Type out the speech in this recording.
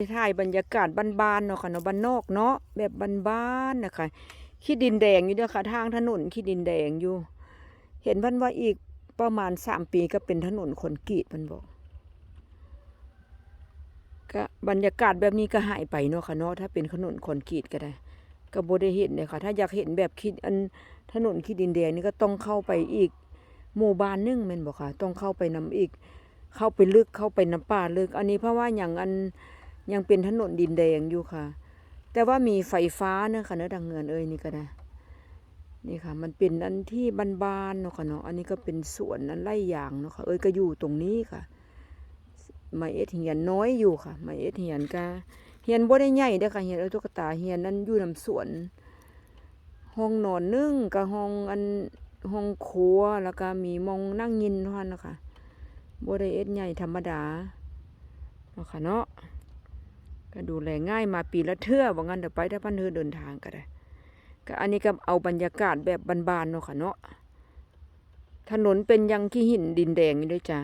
ถ่ายบรรยากาศบ้านๆเนาะค่ะเนาะบ้านนอกเนาะแบบบ้านๆนะคะขี้ดินแดงอยู่เด้อค่ะทางถนนขี้ดินแดงอยู่ เห็นพันว่าอีกประมาณสามปีก็เป็นถนนคนกรีตมันบอกก็บรรยากาศแบบนี้ก็หายไปเนาะค่ะเนาะถ้าเป็นถนนคนกรีตก็ได้ก็บ่ได้เห็นเลยค่ะ ถ้าอยากเห็นแบบคิดอันถนนขี้ดินแดงนี่ก็ต้องเข้าไปอีกหมู่บ้านนึงม่นบ่ค่ะ ต้องเข้าไปนำอีก เข้าไปลึกเข้าไปน้ำป่าลึก อันนี้เพราะว่าอย่างอัน ยังเป็นถนนดินแดงอยู่ค่ะ แต่ว่ามีไฟฟ้าเนะค่ะเนอดังเงินเอ้ยนี่ก็ได้นี่ค่ะ มันเป็นอันที่บ้านๆเนาะค่ะเนาะอันนี้ก็เป็นสวนอันไร่ยางเนาะค่ะเอ้ยก็อยู่ตรงนี้ค่ะไม้เอ็ดเหียนน้อยอยู่ค่ะไม้เอ็ดเหียนก็เหียนบ่ได้ใหญ่เด้อค่ะเหียนเอ้ยตุ๊กตาเหียนนั้นอยู่นำสวน ห้องนอนนึ่งกับห้องอันห้องครัวแล้วก็มีมองนั่งยินเท่านั้นนะคะบ่ได้เอ็ดใหญ่ธรรมดาเนาะค่ะเนาะ ดูแลง่ายมาปีละเทื่อว่างั้นเดี๋ยวไปถ้าพันเธอเดินทางก็ได้ก็อันนี้ก็เอาบรรยากาศแบบบานๆเนาะค่ะเนาะถนนเป็นยังขี้หินดินแดงนี่ด้วยจ้า